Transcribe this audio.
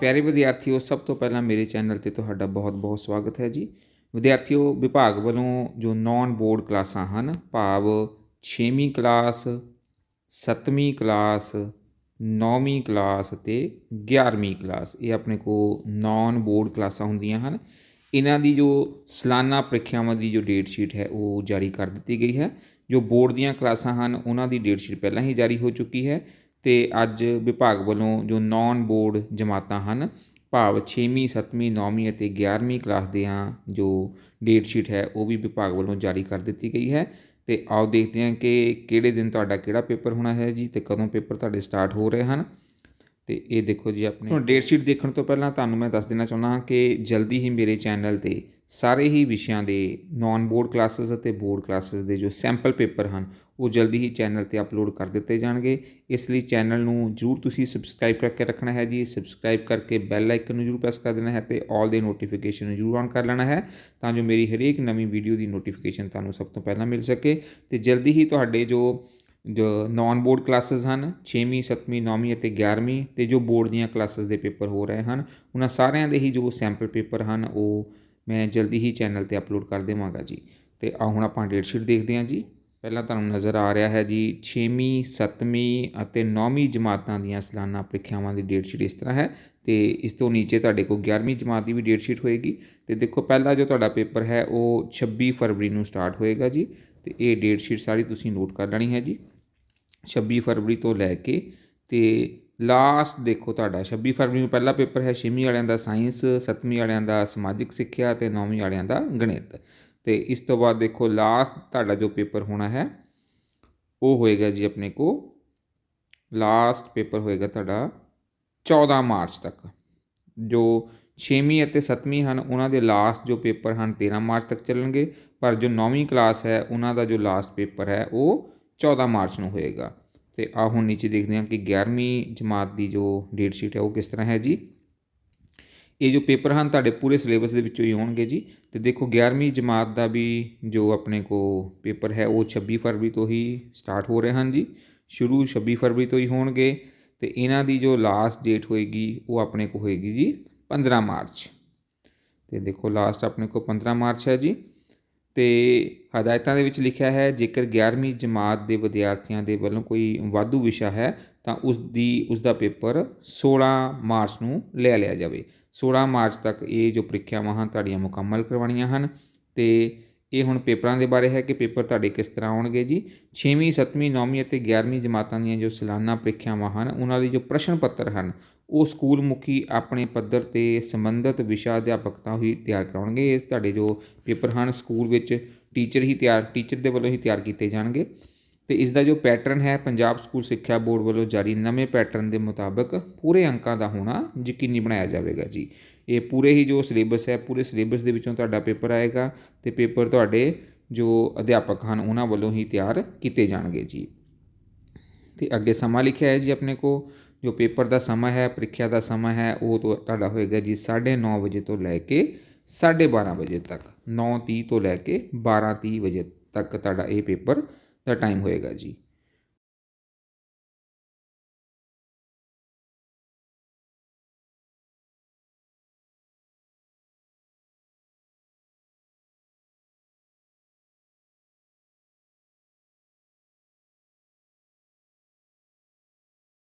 ਪਿਆਰੇ ਵਿਦਿਆਰਥੀਓ, ਸਭ ਤੋਂ ਪਹਿਲਾਂ ਮੇਰੇ ਚੈਨਲ ਤੇ ਤੁਹਾਡਾ ਬਹੁਤ-ਬਹੁਤ ਸਵਾਗਤ ਹੈ ਜੀ। ਵਿਦਿਆਰਥੀਓ, ਵਿਭਾਗ ਵੱਲੋਂ ਜੋ ਨੌਨ ਬੋਰਡ ਕਲਾਸਾਂ ਹਨ, ਭਾਵ 6ਵੀਂ ਕਲਾਸ 7ਵੀਂ ਕਲਾਸ 9ਵੀਂ ਕਲਾਸ ਤੇ 11ਵੀਂ ਕਲਾਸ, ਇਹ ਆਪਣੇ ਕੋ ਨੌਨ ਬੋਰਡ ਕਲਾਸਾਂ ਹੁੰਦੀਆਂ ਹਨ। ਇਹਨਾਂ ਦੀ ਜੋ ਸਾਲਾਨਾ ਪ੍ਰੀਖਿਆਵਾਂ ਦੀ ਜੋ ਡੇਟ ਸ਼ੀਟ ਹੈ, ਉਹ ਜਾਰੀ ਕਰ ਦਿੱਤੀ ਗਈ ਹੈ। ਜੋ ਬੋਰਡ ਦੀਆਂ ਕਲਾਸਾਂ ਹਨ, ਉਹਨਾਂ ਦੀ ਡੇਟ ਸ਼ੀਟ ਪਹਿਲਾਂ ਹੀ ਜਾਰੀ ਹੋ ਚੁੱਕੀ ਹੈ। ਅਤੇ ਅੱਜ ਵਿਭਾਗ ਵੱਲੋਂ ਜੋ ਨੌਨ ਬੋਰਡ ਜਮਾਤਾਂ ਹਨ, ਭਾਵ 6ਵੀਂ 7ਵੀਂ 9ਵੀਂ ਅਤੇ 11ਵੀਂ ਕਲਾਸ ਦੀਆਂ ਜੋ ਡੇਟ ਸ਼ੀਟ ਹੈ, ਉਹ ਵੀ ਵਿਭਾਗ ਵੱਲੋਂ ਜਾਰੀ ਕਰ ਦਿੱਤੀ ਗਈ ਹੈ। ਅਤੇ ਆਓ ਦੇਖਦੇ ਹਾਂ ਕਿ ਕਿਹੜੇ ਦਿਨ ਤੁਹਾਡਾ ਕਿਹੜਾ ਪੇਪਰ ਹੋਣਾ ਹੈ ਜੀ ਅਤੇ ਕਦੋਂ ਪੇਪਰ ਤੁਹਾਡੇ ਸਟਾਰਟ ਹੋ ਰਹੇ ਹਨ। ਤੇ ਇਹ ਦੇਖੋ ਜੀ ਆਪਣੇ ਹੁਣ ਡੇਟ ਸ਼ੀਟ ਦੇਖਣ ਤੋਂ ਪਹਿਲਾਂ ਤੁਹਾਨੂੰ ਮੈਂ ਦੱਸ ਦੇਣਾ ਚਾਹੁੰਦਾ ਹਾਂ ਕਿ ਜਲਦੀ ਹੀ ਮੇਰੇ ਚੈਨਲ ਤੇ ਸਾਰੇ ਹੀ ਵਿਸ਼ਿਆਂ ਦੇ ਨੌਨ ਬੋਰਡ ਕਲਾਸਿਸ ਅਤੇ ਬੋਰਡ ਕਲਾਸਿਸ ਦੇ ਜੋ ਸੈਂਪਲ ਪੇਪਰ ਹਨ, ਉਹ ਜਲਦੀ ਹੀ ਚੈਨਲ ਤੇ ਅਪਲੋਡ ਕਰ ਦਿੱਤੇ ਜਾਣਗੇ। ਇਸ ਲਈ ਚੈਨਲ ਨੂੰ ਜਰੂਰ ਤੁਸੀਂ ਸਬਸਕ੍ਰਾਈਬ ਕਰਕੇ ਰੱਖਣਾ ਹੈ ਜੀ। ਸਬਸਕ੍ਰਾਈਬ ਕਰਕੇ ਬੈਲ ਆਈਕਨ ਨੂੰ ਜਰੂਰ ਪ੍ਰੈਸ ਕਰ ਦੇਣਾ ਹੈ ਤੇ ਆਲ ਦੇ ਨੋਟੀਫਿਕੇਸ਼ਨ ਨੂੰ ਜਰੂਰ ਔਨ ਕਰ ਲੈਣਾ ਹੈ, ਤਾਂ ਜੋ ਮੇਰੀ ਹਰੇਕ ਨਵੀਂ ਵੀਡੀਓ ਦੀ ਨੋਟੀਫਿਕੇਸ਼ਨ ਤੁਹਾਨੂੰ ਸਭ ਤੋਂ ਪਹਿਲਾਂ ਮਿਲ ਸਕੇ। ਤੇ ਜਲਦੀ ਹੀ ਤੁਹਾਡੇ ਜੋ ਜੋ ਨੌਨ ਬੋਰਡ ਕਲਾਸਿਸ ਹਨ 6ਵੀਂ 7ਵੀਂ 9ਵੀਂ ਅਤੇ 11ਵੀਂ ਤੇ ਜੋ ਬੋਰਡ ਦੀਆਂ ਕਲਾਸਿਸ ਦੇ ਪੇਪਰ ਹੋ ਰਹੇ ਹਨ, ਉਹਨਾਂ ਸਾਰਿਆਂ ਦੇ ਹੀ ਜੋ ਸੈਂਪਲ ਪੇਪਰ ਹਨ, ਉਹ ਮੈਂ ਜਲਦੀ ਹੀ ਚੈਨਲ ਤੇ ਅਪਲੋਡ ਕਰ ਦੇਵਾਂਗਾ ਜੀ। ਅਤੇ ਆ ਹੁਣ ਆਪਾਂ ਡੇਟ ਸ਼ੀਟ ਦੇਖਦੇ ਹਾਂ ਜੀ। ਪਹਿਲਾਂ ਤੁਹਾਨੂੰ ਨਜ਼ਰ ਆ ਰਿਹਾ ਹੈ ਜੀ 6ਵੀਂ 7ਵੀਂ ਅਤੇ 9ਵੀਂ ਜਮਾਤਾਂ ਦੀਆਂ ਸਾਲਾਨਾ ਪ੍ਰੀਖਿਆਵਾਂ ਦੀ ਡੇਟ ਸ਼ੀਟ ਇਸ ਤਰ੍ਹਾਂ ਹੈ। ਤੇ ਇਸ ਤੋਂ ਨੀਚੇ ਤੁਹਾਡੇ ਕੋਲ 11ਵੀਂ ਜਮਾਤ ਦੀ ਵੀ ਡੇਟ ਸ਼ੀਟ ਹੋਏਗੀ। ਤੇ ਦੇਖੋ ਪਹਿਲਾ ਜੋ ਤੁਹਾਡਾ ਪੇਪਰ ਹੈ, ਉਹ 26 ਫਰਵਰੀ ਨੂੰ ਸਟਾਰਟ ਹੋਏਗਾ ਜੀ। ਤੇ ਇਹ ਡੇਟ ਸ਼ੀਟ ਸਾਰੀ ਤੁਸੀਂ ਨੋਟ ਕਰ ਲੈਣੀ ਹੈ ਜੀ। 26 ਫਰਵਰੀ ਤੋਂ ਲੈ ਕੇ ਤੇ ਲਾਸਟ ਦੇਖੋ ਤੁਹਾਡਾ 26 ਫਰਵਰੀ ਨੂੰ ਪਹਿਲਾ ਪੇਪਰ ਹੈ 6ਵੀਂ ਵਾਲਿਆਂ ਦਾ ਸਾਇੰਸ 7ਵੀਂ ਵਾਲਿਆਂ ਦਾ ਸਮਾਜਿਕ ਸਿੱਖਿਆ ਤੇ 9ਵੀਂ ਵਾਲਿਆਂ ਦਾ ਗਣਿਤ। ਤੇ ਇਸ ਤੋਂ ਬਾਅਦ ਦੇਖੋ ਲਾਸਟ ਤੁਹਾਡਾ ਜੋ ਪੇਪਰ ਹੋਣਾ ਹੈ, ਉਹ ਹੋਏਗਾ ਜੀ ਆਪਣੇ ਕੋ ਲਾਸਟ ਪੇਪਰ ਹੋਏਗਾ ਤੁਹਾਡਾ 14 ਮਾਰਚ ਤੱਕ। ਜੋ 6ਵੀਂ ਅਤੇ 7ਵੀਂ ਹਨ, ਉਹਨਾਂ ਦੇ ਲਾਸਟ ਜੋ ਪੇਪਰ ਹਨ 13 ਮਾਰਚ ਤੱਕ ਚੱਲਣਗੇ, ਪਰ ਜੋ 9ਵੀਂ ਕਲਾਸ ਹੈ, ਉਹਨਾਂ ਦਾ ਜੋ ਲਾਸਟ ਪੇਪਰ ਹੈ, ਉਹ 14 ਮਾਰਚ ਨੂੰ ਹੋਏਗਾ। ਤੇ ਆ ਹੁਣ ਨੀਚੇ ਦੇਖਦੇ ਹਾਂ ਕਿ 11ਵੀਂ ਜਮਾਤ ਦੀ ਜੋ ਡੇਟ ਸ਼ੀਟ ਹੈ ਉਹ ਕਿਸ ਤਰ੍ਹਾਂ ਹੈ ਜੀ। ਇਹ ਜੋ ਪੇਪਰ ਹਨ ਤੁਹਾਡੇ ਪੂਰੇ ਸਿਲੇਬਸ ਦੇ ਵਿੱਚੋਂ ਹੀ ਹੋਣਗੇ ਜੀ। ਤੇ ਦੇਖੋ 11ਵੀਂ ਜਮਾਤ ਦਾ ਵੀ ਜੋ ਆਪਣੇ ਕੋ ਪੇਪਰ ਹੈ ਉਹ 26 ਫਰਵਰੀ ਤੋਂ ਹੀ ਸਟਾਰਟ ਹੋ ਰਹੇ ਹਨ ਜੀ। ਸ਼ੁਰੂ 26 ਫਰਵਰੀ ਤੋਂ ਹੀ ਹੋਣਗੇ ਤੇ ਇਹਨਾਂ ਦੀ ਜੋ ਲਾਸਟ ਡੇਟ ਹੋਏਗੀ ਉਹ ਆਪਣੇ ਕੋ ਹੋਏਗੀ ਜੀ 15 ਮਾਰਚ। ਤੇ ਦੇਖੋ ਲਾਸਟ ਆਪਣੇ ਕੋ 15 ਮਾਰਚ ਹੈ ਜੀ। ਅਤੇ ਹਦਾਇਤਾਂ ਦੇ ਵਿੱਚ ਲਿਖਿਆ ਹੈ, ਜੇਕਰ 11ਵੀਂ ਜਮਾਤ ਦੇ ਵਿਦਿਆਰਥੀਆਂ ਦੇ ਵੱਲੋਂ ਕੋਈ ਵਾਧੂ ਵਿਸ਼ਾ ਹੈ, ਤਾਂ ਉਸ ਦੀ, ਉਸ ਦਾ ਪੇਪਰ 16 ਮਾਰਚ ਨੂੰ ਲੈ ਲਿਆ ਜਾਵੇ। 16 ਮਾਰਚ ਤੱਕ ਇਹ ਜੋ ਪ੍ਰੀਖਿਆਵਾਂ ਹਨ, ਤੁਹਾਡੀਆਂ ਮੁਕੰਮਲ ਕਰਵਾਉਣੀਆਂ ਹਨ ਅਤੇ ਇਹ ਹੁਣ ਪੇਪਰਾਂ ਦੇ ਬਾਰੇ ਹੈ ਕਿ ਪੇਪਰ ਤੁਹਾਡੇ ਕਿਸ ਤਰ੍ਹਾਂ ਆਉਣਗੇ ਜੀ। 6ਵੀਂ 7ਵੀਂ 9ਵੀਂ ਅਤੇ 11ਵੀਂ ਜਮਾਤਾਂ ਦੀਆਂ ਜੋ ਸਾਲਾਨਾ ਪ੍ਰੀਖਿਆਵਾਂ ਹਨ, ਉਹਨਾਂ ਦੇ ਜੋ ਪ੍ਰਸ਼ਨ ਪੱਤਰ ਹਨ ਉਹ ਸਕੂਲ ਮੁਖੀ ਆਪਣੇ ਪੱਧਰ ਤੇ ਸੰਬੰਧਿਤ ਵਿਸ਼ਾ ਅਧਿਆਪਕਾਂ ਹੀ ਤਿਆਰ ਕਰਾਉਣਗੇ। ਇਸ ਤੁਹਾਡੇ ਜੋ ਪੇਪਰ ਹਨ, ਸਕੂਲ ਵਿੱਚ ਟੀਚਰ ਹੀ ਤਿਆਰ, ਟੀਚਰ ਦੇ ਵੱਲੋਂ ਹੀ ਤਿਆਰ ਕੀਤੇ ਜਾਣਗੇ। ਅਤੇ ਇਸ ਦਾ ਜੋ ਪੈਟਰਨ ਹੈ, ਪੰਜਾਬ ਸਕੂਲ ਸਿੱਖਿਆ ਬੋਰਡ ਵੱਲੋਂ ਜਾਰੀ ਨਵੇਂ ਪੈਟਰਨ ਦੇ ਮੁਤਾਬਕ ਪੂਰੇ ਅੰਕਾਂ ਦਾ ਹੋਣਾ ਯਕੀਨੀ ਬਣਾਇਆ ਜਾਵੇਗਾ ਜੀ। ਇਹ ਪੂਰੇ ਹੀ ਜੋ ਸਿਲੇਬਸ ਹੈ, ਪੂਰੇ ਸਿਲੇਬਸ ਦੇ ਵਿੱਚੋਂ ਤੁਹਾਡਾ ਪੇਪਰ ਆਏਗਾ ਤੇ ਪੇਪਰ ਤੁਹਾਡੇ ਜੋ ਅਧਿਆਪਕ ਹਨ, ਉਹਨਾਂ ਵੱਲੋਂ ਹੀ ਤਿਆਰ ਕੀਤੇ ਜਾਣਗੇ ਜੀ। ਤੇ ਅੱਗੇ ਸਮਾਂ ਲਿਖਿਆ ਹੈ ਜੀ ਆਪਣੇ ਕੋ ਜੋ ਪੇਪਰ ਦਾ ਸਮਾਂ ਹੈ, ਪ੍ਰੀਖਿਆ ਦਾ ਸਮਾਂ ਹੈ, ਉਹ ਤੁਹਾਡਾ ਹੋਏਗਾ ਜੀ 9:30 ਵਜੇ ਤੋਂ ਲੈ ਕੇ 12:30 ਵਜੇ ਤੱਕ। 9:30 ਤੋਂ ਲੈ ਕੇ 12:30 ਵਜੇ ਤੱਕ ਤੁਹਾਡਾ ਇਹ ਪੇਪਰ ਦਾ ਟਾਈਮ ਹੋਏਗਾ ਜੀ।